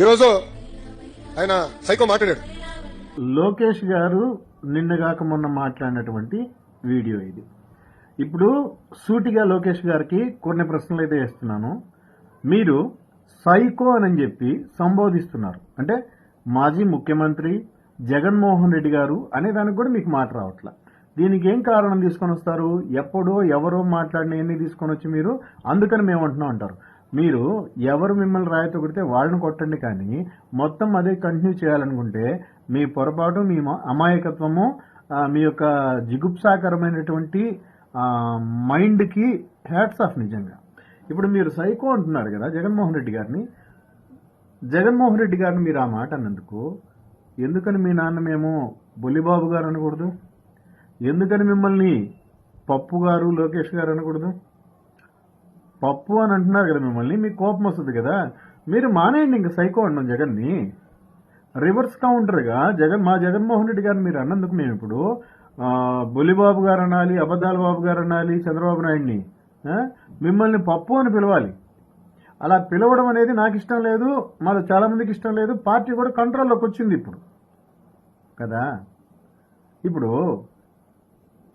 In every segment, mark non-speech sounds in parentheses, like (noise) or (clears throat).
ఈరోజు ఆయన సైకో మాట్లాడాడు. లోకేష్ గారు నిన్నగాక మొన్న మాట్లాడినటువంటి వీడియో ఇది. ఇప్పుడు సూటిగా లోకేష్ గారికి కొన్ని ప్రశ్నలు అయితే వేస్తున్నాను. మీరు సైకో అని చెప్పి సంబోధిస్తున్నారు. అంటే మాజీ ముఖ్యమంత్రి జగన్మోహన్ రెడ్డి గారు అనే దానికి కూడా మీకు మాట రావట్ల. దీనికి ఏం కారణం తీసుకొని వస్తారు? ఎప్పుడో ఎవరో మాట్లాడిన ఎన్ని తీసుకొని వచ్చి మీరు అందుకని మేము అంటున్నాం అంటారు. మీరు ఎవరు మిమ్మల్ని రాయితో కొడితే వాళ్ళని కొట్టండి కానీ మొత్తం అదే కంటిన్యూ చేయాలనుకుంటే మీ పొరపాటు మీ అమాయకత్వము మీ యొక్క జిగుప్సాకరమైనటువంటి మైండ్కి హ్యాట్స్ ఆఫ్ నిజంగా. ఇప్పుడు మీరు సైకో అంటున్నారు కదా జగన్మోహన్ రెడ్డి గారిని. జగన్మోహన్ రెడ్డి గారిని మీరు ఆ మాట అన్నందుకు ఎందుకని మీ నాన్న మేము బొల్లిబాబు గారు అనకూడదు? ఎందుకని మిమ్మల్ని పప్పు గారు లోకేష్ గారు అనకూడదు? పప్పు అని అంటున్నారు కదా మిమ్మల్ని మీకు కోపం వస్తుంది కదా. మీరు మానేయండి ఇంక సైకో అన్నాం జగన్ని. రివర్స్ కౌంటర్గా జగన్ మా జగన్మోహన్ రెడ్డి గారిని మీరు అన్నందుకు మేము ఇప్పుడు ఆ, బొలిబాబు గారు అనాలి అబద్దాల బాబు గారు అనాలి చంద్రబాబు నాయుడిని మిమ్మల్ని పప్పు అని పిలవాలి. అలా పిలవడం అనేది నాకు ఇష్టం లేదు మరి చాలామందికి ఇష్టం లేదు పార్టీ కూడా కంట్రోల్లోకి వచ్చింది ఇప్పుడు. కదా? ఇప్పుడు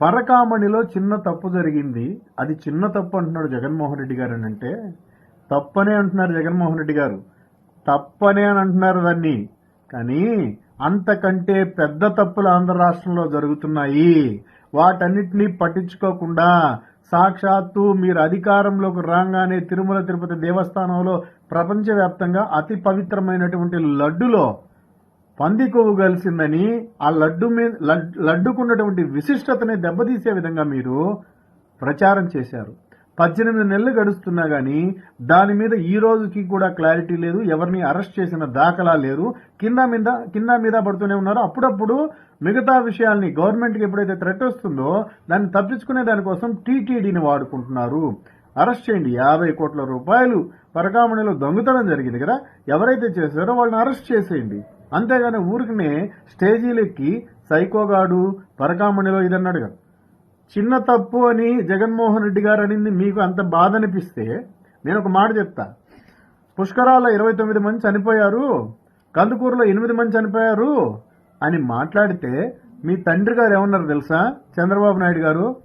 పరకామణిలో చిన్న తప్పు జరిగింది. అది చిన్న తప్పు అంటున్నాడు జగన్మోహన్ రెడ్డి గారు అని అంటే తప్పనే అంటున్నారు జగన్మోహన్ రెడ్డి గారు. తప్పనే అని అంటున్నారు దాన్ని. కానీ అంతకంటే పెద్ద తప్పులు ఆంధ్ర రాష్ట్రంలో జరుగుతున్నాయి. వాటన్నిటినీ పట్టించుకోకుండా సాక్షాత్తు మీరు అధికారంలోకి రాగానే తిరుమల తిరుపతి దేవస్థానంలో ప్రపంచవ్యాప్తంగా అతి పవిత్రమైనటువంటి లడ్డులో పంది కొవ్వు కలిసిందని ఆ లడ్డు మీద లడ్- లడ్డుకున్నటువంటి విశిష్టతని దెబ్బతీసే విధంగా మీరు ప్రచారం చేశారు. పద్దెనిమిది నెలలు గడుస్తున్నా కానీ దాని మీద ఈ రోజుకి కూడా క్లారిటీ లేదు ఎవరిని అరెస్ట్ చేసిన దాఖలా లేరు. కింద మీద కింద మీద పడుతూనే ఉన్నారు. అప్పుడప్పుడు మిగతా విషయాల్ని గవర్నమెంట్కి ఎప్పుడైతే థ్రెట్ వస్తుందో దాన్ని తప్పించుకునే దానికోసం టీటీడీని వాడుకుంటున్నారు. అరెస్ట్ చేయండి. యాభై కోట్ల రూపాయలు పరకామణిలో దొంగతనం జరిగింది కదా. ఎవరైతే చేశారో వాళ్ళని అరెస్ట్ చేసేయండి. అంతేగాని ఊరికనే స్టేజీలెక్కి సైకోగాడు పరకామణిలో ఇదన్నాడు కదా. చిన్న తప్పు అని జగన్మోహన్ రెడ్డి గారు అనింది మీకు అంత బాధ అనిపిస్తే నేను ఒక మాట చెప్తా. పుష్కరాల ఇరవై తొమ్మిది మంది చనిపోయారు కందుకూరులో ఎనిమిది మంది చనిపోయారు అని మాట్లాడితే మీ తండ్రి గారు ఏమన్నారు తెలుసా? చంద్రబాబు నాయుడు గారు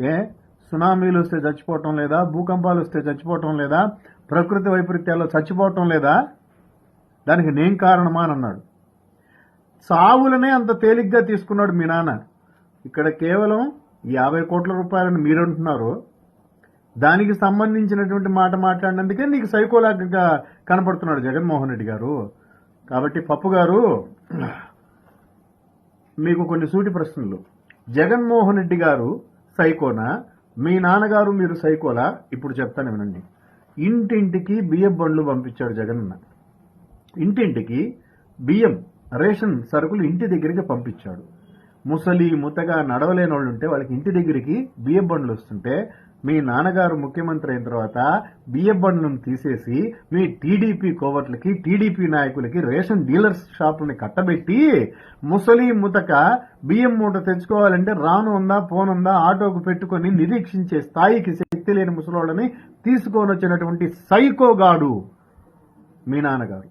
ఏ సునామీలు వస్తే చచ్చిపోవటం లేదా భూకంపాలు వస్తే చచ్చిపోవటం లేదా ప్రకృతి వైపరీత్యాల్లో చచ్చిపోవటం లేదా? దానికి నేను కారణమా అని అన్నాడు. సావులనే అంత తేలిగ్గా తీసుకున్నాడు మీ నాన్న. ఇక్కడ కేవలం యాభై కోట్ల రూపాయలని మీరు అంటున్నారు దానికి సంబంధించినటువంటి మాట మాట్లాడినందుకే నీకు సైకోలాగా కనపడుతున్నాడు జగన్మోహన్ రెడ్డి గారు. కాబట్టి పప్పు గారు మీకు కొన్ని సూటి ప్రశ్నలు. జగన్మోహన్ రెడ్డి గారు సైకోనా? మీ నాన్నగారు మీరు సైకోలా? ఇప్పుడు చెప్తాను వినండి. ఇంటింటికి బియ్యం బండ్లు పంపించాడు జగన్ ఇంటింటికి బియ్యం రేషన్ సరుకులు ఇంటి దగ్గరికి పంపించాడు. ముసలి ముతగా నడవలేని వాళ్ళు ఉంటే వాళ్ళకి ఇంటి దగ్గరికి బియ్యం బండ్లు వస్తుంటే మీ నాన్నగారు ముఖ్యమంత్రి అయిన తర్వాత బియ్యం బండ్లను తీసేసి మీ టీడీపీ కోవర్ట్లకి టీడీపీ నాయకులకి రేషన్ డీలర్స్ షాపుల్ని కట్టబెట్టి ముసలి ముతక బియ్యం మూట తెచ్చుకోవాలంటే రాను ఉందా పోనుందా ఆటోకు పెట్టుకొని నిరీక్షించే స్థాయికి శక్తి లేని ముసలోళ్ళని తీసుకొని వచ్చినటువంటి సైకోగాడు మీ నాన్నగారు.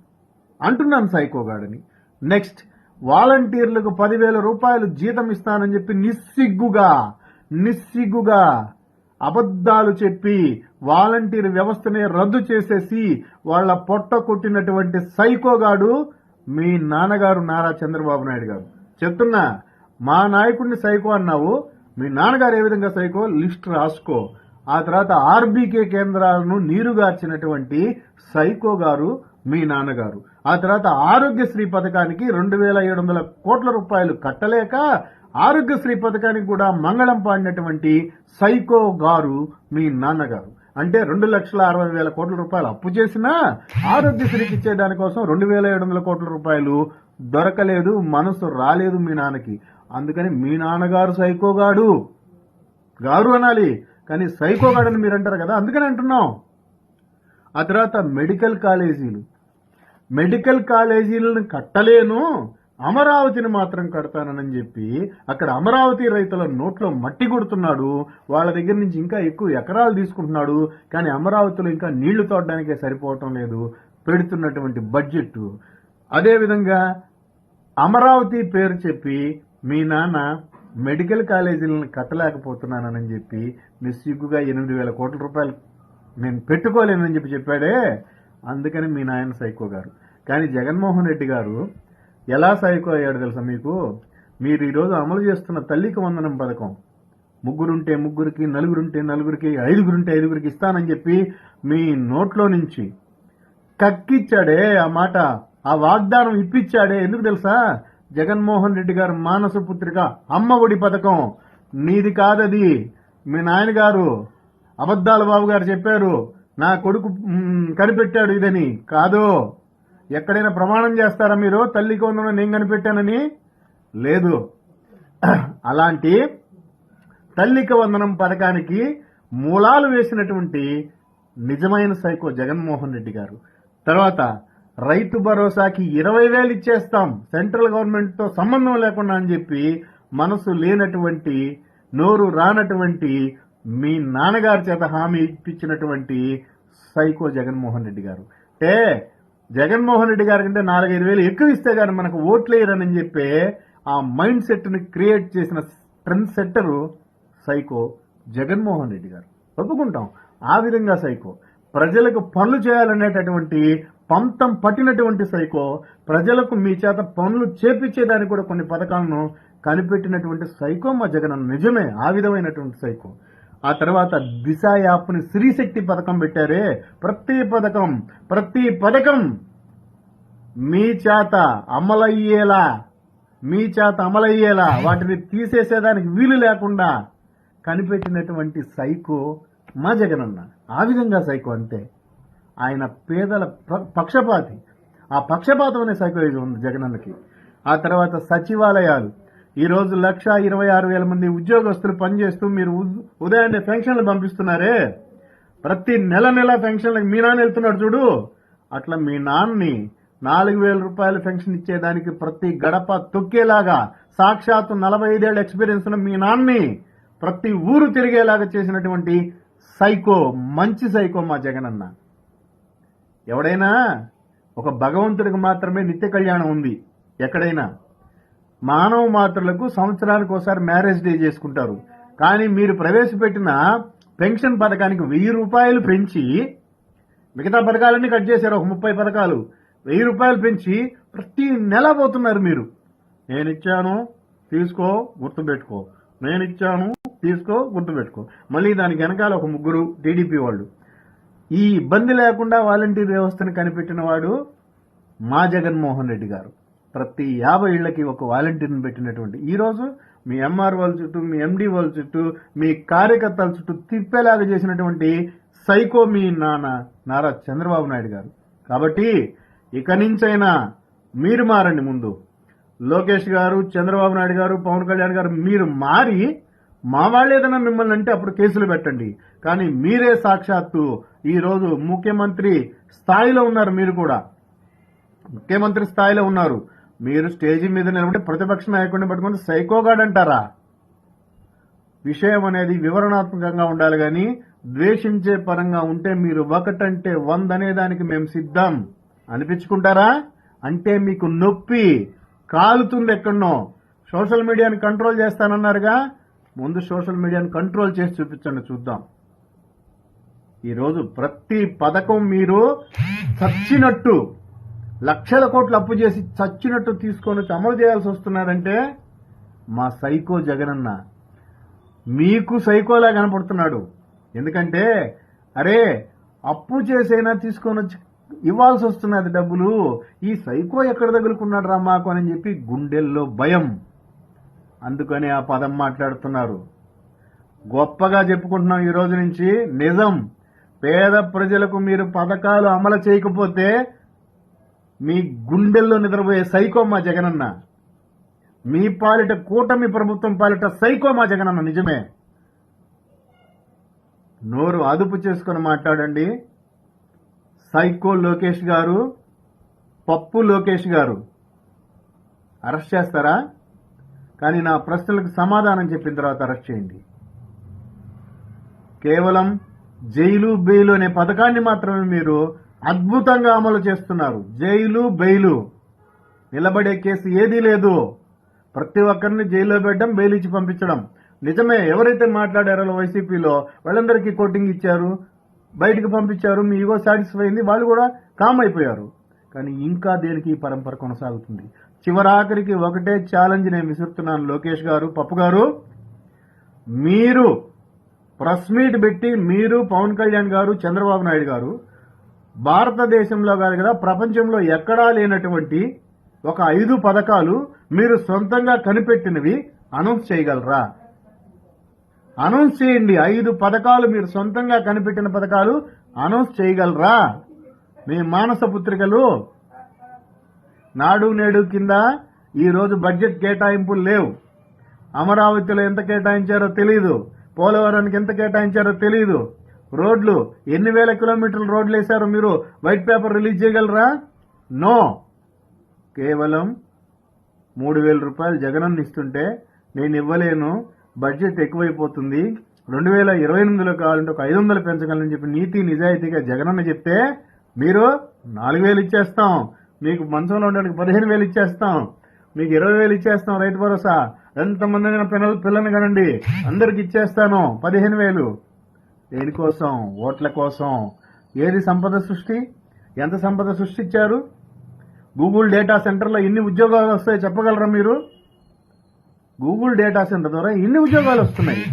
అంటున్నాను సైకోగాడని. నెక్స్ట్ వాలంటీర్లకు పదివేల రూపాయలు జీతం ఇస్తానని చెప్పి నిస్సిగ్గుగా నిస్సిగ్గుగా అబద్ధాలు చెప్పి వాలంటీర్ వ్యవస్థనే రద్దు చేసేసి వాళ్ళ పొట్ట కొట్టినటువంటి సైకోగాడు మీ నాన్నగారు నారా చంద్రబాబు నాయుడు గారు. చెప్తున్నా మా నాయకుడిని సైకో అన్నావు మీ నాన్నగారు ఏ విధంగా సైకో? లిస్ట్ రాసుకో. ఆ తర్వాత ఆర్బీకే కేంద్రాలను నీరుగార్చినటువంటి సైకో గారు మీ నాన్నగారు. ఆ తర్వాత ఆరోగ్యశ్రీ పథకానికి రెండు వేల ఏడు వందల కోట్ల రూపాయలు కట్టలేక ఆరోగ్యశ్రీ పథకానికి కూడా మంగళం పాడినటువంటి సైకో గారు మీ నాన్నగారు. అంటే రెండు లక్షల అరవై వేల కోట్ల రూపాయలు అప్పు చేసినా ఆరోగ్యశ్రీకి ఇచ్చే దానికోసం రెండు వేల ఏడు వందల కోట్ల రూపాయలు దొరకలేదు మనసు రాలేదు మీ నాన్నకి. అందుకని మీ నాన్నగారు సైకోగాడు గారు అనాలి. కానీ సైకోగాడని మీరు అంటారు కదా అందుకని అంటున్నాం. ఆ తర్వాత మెడికల్ కాలేజీలు. మెడికల్ కాలేజీలను కట్టలేను అమరావతిని మాత్రం కడతానని చెప్పి అక్కడ అమరావతి రైతుల నోట్లో మట్టి కొడుతున్నాడు. వాళ్ళ దగ్గర నుంచి ఇంకా ఎక్కువ ఎకరాలు తీసుకుంటున్నాడు. కానీ అమరావతిలో ఇంకా నీళ్ళు తోడడానికే సరిపోవటం లేదు. పెడుతున్నటువంటి బడ్జెట్. అదేవిధంగా అమరావతి పేరు చెప్పి మీ నాన్న మెడికల్ కాలేజీలను కట్టలేకపోతున్నానని చెప్పి నిస్సిగ్గుగా ఎనిమిది వేల కోట్ల రూపాయలు నేను పెట్టుకోలేనని చెప్పి చెప్పాడే. అందుకని మీ నాయన సైకో గారు. కానీ జగన్మోహన్ రెడ్డి గారు ఎలా సైకో అయ్యాడు తెలుసా మీకు? మీరు ఈరోజు అమలు చేస్తున్న తల్లికి వందనం పథకం. ముగ్గురుంటే ముగ్గురికి నలుగురుంటే నలుగురికి ఐదుగురుంటే ఐదుగురికి ఇస్తానని చెప్పి మీ నోట్లో నుంచి కక్కిచ్చాడే ఆ మాట ఆ వాగ్దానం ఇప్పించాడే ఎందుకు తెలుసా? జగన్మోహన్ రెడ్డి గారు మానస పుత్రిక అమ్మ ఒడి పథకం. నీది కాదది. మీ నాయనగారు అబద్ధాల బాబు గారు చెప్పారు నా కొడుకు కనిపెట్టాడు ఇదని. కాదు. ఎక్కడైనా ప్రమాణం చేస్తారా మీరు? తల్లికి వందనం నేను కనిపెట్టానని? లేదు. (clears throat) అలాంటి తల్లిక వందనం పథకానికి మూలాలు వేసినటువంటి నిజమైన సైకో జగన్మోహన్ రెడ్డి గారు. తర్వాత రైతు భరోసాకి ఇరవై వేలు ఇచ్చేస్తాం. సెంట్రల్ గవర్నమెంట్తో సంబంధం లేకుండా అని చెప్పి మనసు లేనటువంటి నోరు రానటువంటి మీ నాన్నగారి చేత హామీ ఇప్పించినటువంటి సైకో జగన్మోహన్ రెడ్డి గారు. అంటే జగన్మోహన్ రెడ్డి గారి కంటే నాలుగైదు వేలు ఎక్కువ ఇస్తే గానీ మనకు ఓట్లేయరని చెప్పే చెప్పి ఆ మైండ్ సెట్ని క్రియేట్ చేసిన trend setter psycho Jaganmohan Reddy garu. ఒప్పుకుంటాం. ఆ విధంగా సైకో. ప్రజలకు పనులు చేయాలనేటటువంటి పంతం పట్టినటువంటి సైకో ప్రజలకు మీ చేత పనులు చేపించేదానికి కూడా కొన్ని పథకాలను కనిపెట్టినటువంటి సైకో మా జగన్ నిజమే. ఆ విధమైనటువంటి సైకో. ఆ తర్వాత దిశ యాప్ని స్త్రీశక్తి పథకం పెట్టారే. ప్రతి పథకం ప్రతి పథకం మీ చేత అమలయ్యేలా మీ చేత అమలయ్యేలా వాటిని తీసేసేదానికి వీలు లేకుండా కనిపెట్టినటువంటి సైకో మా జగనన్న. ఆ విధంగా సైకో అంతే ఆయన పేదల ప- పక్షపాతి. ఆ పక్షపాతం అనే సైకోయిజం ఉంది జగనన్నకి. ఆ తర్వాత సచివాలయాలు. ఈ రోజు లక్ష ఇరవై ఆరు వేల మంది ఉద్యోగస్తులు పనిచేస్తూ మీరు ఉదయాన్నే పెన్షన్లు పంపిస్తున్నారే? ప్రతి నెల నెల పెన్షన్లకు మీ నాన్న వెళ్తున్నాడు చూడు. అట్లా మీ నాన్నని నాలుగు వేల రూపాయల పెన్షన్ ఇచ్చేదానికి ప్రతి గడప తొక్కేలాగా సాక్షాత్తు నలభై ఐదేళ్ళ ఎక్స్పీరియన్స్ ఉన్న మీ నాన్నని ప్రతి ఊరు తిరిగేలాగా చేసినటువంటి సైకో మంచి సైకో మా జగనన్న. ఎవడైనా ఒక భగవంతుడికి మాత్రమే నిత్య కళ్యాణం ఉంది. ఎక్కడైనా. మానవ మాత్రులకు సంవత్సరానికి ఒకసారి మ్యారేజ్ డే చేసుకుంటారు. కానీ మీరు ప్రవేశపెట్టిన పెన్షన్ పథకానికి వెయ్యి రూపాయలు పెంచి మిగతా పథకాలన్నీ కట్ చేశారు ఒక ముప్పై పథకాలు వెయ్యి రూపాయలు పెంచి ప్రతి నెల పోతున్నారు మీరు. నేను ఇచ్చాను తీసుకో గుర్తుపెట్టుకో నేను ఇచ్చాను తీసుకో గుర్తుపెట్టుకో మళ్ళీ దానికి వెనకాల ఒక ముగ్గురు టీడీపీ వాళ్ళు. ఈ ఇబ్బంది లేకుండా వాలంటీర్ వ్యవస్థను కనిపెట్టిన వాడు మా జగన్మోహన్ రెడ్డి గారు. ప్రతి యాభై ఇళ్ళకి ఒక వాలంటీర్ని పెట్టినటువంటి ఈరోజు మీ ఎంఆర్ వాళ్ళ చుట్టూ మీ ఎండి వాళ్ళ చుట్టూ మీ కార్యకర్తల చుట్టూ తిప్పేలాగా చేసినటువంటి సైకో మీ నాన్న నారా చంద్రబాబు నాయుడు గారు. కాబట్టి ఇక నుంచైనా మీరు మారండి ముందు. లోకేష్ గారు చంద్రబాబు నాయుడు గారు పవన్ కళ్యాణ్ గారు మీరు మారి మా వాళ్ళు ఏదైనా మిమ్మల్ని అంటే అప్పుడు కేసులు పెట్టండి. కానీ మీరే సాక్షాత్తు ఈరోజు ముఖ్యమంత్రి స్థాయిలో ఉన్నారు మీరు కూడా. ముఖ్యమంత్రి స్థాయిలో ఉన్నారు. మీరు స్టేజి మీద నిలబడి ప్రతిపక్ష నాయకుడిని పట్టుకుని సైకోగాడ్ అంటారా? విషయం అనేది వివరణాత్మకంగా ఉండాలి కానీ ద్వేషించే పరంగా ఉంటే మీరు ఒకటంటే వంద అనే దానికి మేము సిద్ధం. అనిపించుకుంటారా? అంటే మీకు నొప్పి. కాలుతుంది ఎక్కడనో. సోషల్ మీడియాని కంట్రోల్ చేస్తానన్నారుగా. ముందు సోషల్ మీడియాని కంట్రోల్ చేసి చూపించండి చూద్దాం. ఈరోజు ప్రతి పథకం మీరు చచ్చినట్టు. లక్షల కోట్లు అప్పు చేసి చచ్చినట్టు తీసుకొని వచ్చి అమలు చేయాల్సి వస్తున్నారంటే మా సైకో జగనన్న మీకు సైకోలా కనపడుతున్నాడు. ఎందుకంటే అరే అప్పు చేసైనా తీసుకొని వచ్చి ఇవ్వాల్సి వస్తున్నది డబ్బులు ఈ సైకో ఎక్కడ తగులుకున్నాడు రా మాకు అని చెప్పి గుండెల్లో భయం. అందుకని ఆ పదం మాట్లాడుతున్నారు. గొప్పగా చెప్పుకుంటున్నాం ఈ రోజు నుంచి నిజం. పేద ప్రజలకు మీరు పథకాలు అమలు చేయకపోతే మీ గుండెల్లో నిద్రపోయే సైకో మా జగనన్న. మీ పాలిట కూటమి ప్రభుత్వం పాలిట సైకో మా జగనన్న నిజమే. నోరు అదుపు చేసుకొని మాట్లాడండి. సైకో లోకేష్ గారు పప్పు లోకేష్ గారు. అరెస్ట్ చేస్తారా? కానీ నా ప్రశ్నలకు సమాధానం చెప్పిన తర్వాత అరెస్ట్ చేయండి. కేవలం జైలు బెయిలు అనే పథకాన్ని మాత్రమే మీరు అద్భుతంగా అమలు చేస్తున్నారు. Jail bail. నిలబడే కేసు ఏదీ లేదు. ప్రతి ఒక్కరిని జైల్లో పెట్టడం బెయిల్ ఇచ్చి పంపించడం. నిజమే ఎవరైతే మాట్లాడారో వైసీపీలో వాళ్ళందరికీ కోటింగ్ ఇచ్చారు బయటకు పంపించారు మీ ఈగో సాటిస్ఫై అయింది వాళ్ళు కూడా కామ్ అయిపోయారు. కానీ ఇంకా దేనికి ఈ పరంపర కొనసాగుతుంది? చివరాఖరికి ఒకటే ఛాలెంజ్ నేను విసురుతున్నాను లోకేష్ గారు పప్పు గారు. మీరు ప్రెస్ మీట్ పెట్టి మీరు పవన్ కళ్యాణ్ గారు చంద్రబాబు నాయుడు గారు భారతదేశంలో కాదు కదా ప్రపంచంలో ఎక్కడా లేనటువంటి ఒక ఐదు పథకాలు మీరు సొంతంగా కనిపెట్టినవి అనౌన్స్ చేయగలరా? అనౌన్స్ చేయండి. ఐదు పథకాలు మీరు సొంతంగా కనిపెట్టిన పథకాలు అనౌన్స్ చేయగలరా? మీ మానస పుత్రికలు నాడు నేడు కింద ఈరోజు బడ్జెట్ కేటాయింపులు లేవు. అమరావతిలో ఎంత కేటాయించారో తెలియదు పోలవరానికి ఎంత కేటాయించారో తెలియదు రోడ్లు. ఎన్ని వేల కిలోమీటర్ల రోడ్లు వేశారు మీరు? వైట్ పేపర్ రిలీజ్ చేయగలరా? నో కేవలం మూడు వేల రూపాయలు జగనన్న ఇస్తుంటే నేను ఇవ్వలేను. బడ్జెట్ ఎక్కువైపోతుంది. రెండు వేల ఇరవై ఎనిమిదిలో కావాలంటే ఒక ఐదు వందలు పెంచగలని చెప్పి నీతి నిజాయితీగా జగనన్న చెప్తే మీరు నాలుగు వేలు ఇచ్చేస్తాం. మీకు మంచంలో ఉండడానికి పదిహేను వేలు ఇచ్చేస్తాం. మీకు ఇరవై వేలు ఇచ్చేస్తాం రైతు భరోసా. ఎంతమంది పిల్లలు పిల్లని కనండి. అందరికి ఇచ్చేస్తాను. పదిహేను వేలు. దేనికోసం ఓట్ల కోసం. ఏది సంపద సృష్టి? ఎంత సంపద సృష్టించారు? గూగుల్ డేటా సెంటర్లో ఎన్ని ఉద్యోగాలు వస్తాయో చెప్పగలరా మీరు? గూగుల్ డేటా సెంటర్ ద్వారా ఎన్ని ఉద్యోగాలు వస్తున్నాయి?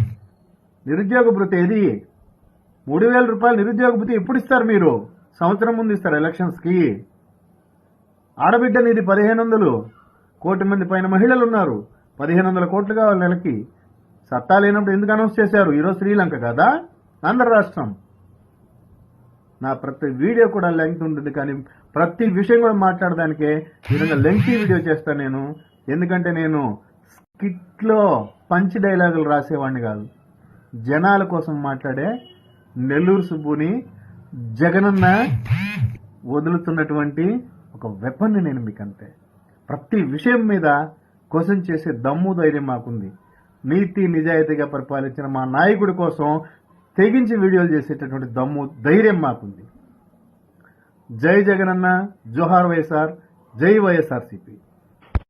నిరుద్యోగ భృతి ఏది? మూడు వేల రూపాయలు నిరుద్యోగ భృతి ఎప్పుడు ఇస్తారు మీరు? సంవత్సరం ముందు ఇస్తారు ఎలక్షన్స్కి. ఆడబిడ్డ నిధి పదిహేను వందలు. కోటి మంది పైన మహిళలు ఉన్నారు. పదిహేను వందల కోట్లు కావాలి నెలకి. సత్తా లేనప్పుడు ఎందుకు అనౌన్స్ చేశారు? ఈరోజు శ్రీలంక కదా? ఆంధ్ర రాష్ట్రం. నా ప్రతి వీడియో కూడా లెంగ్త్ ఉంటుంది కానీ ప్రతి విషయం కూడా మాట్లాడడానికే విధంగా లెంగ్తీ వీడియో చేస్తాను నేను. ఎందుకంటే నేను స్కిట్లో పంచ్ డైలాగులు రాసేవాడిని కాదు. జనాల కోసం మాట్లాడే నెల్లూరు సుబ్బుని జగనన్న వదులుతున్నటువంటి ఒక వెపన్ని నేను మీకు అంతే ప్రతి విషయం మీద క్వశ్చన్ చేసే దమ్ము ధైర్యం మాకుంది. నీతి నిజాయితీగా పరిపాలించిన మా నాయకుడి కోసం తెగించి వీడియోలు చేసేటటువంటి దమ్ము ధైర్యం మాకుంది. జై జగనన్న జోహార్ వైఎస్ఆర్ జై వైఎస్ఆర్సీపీ.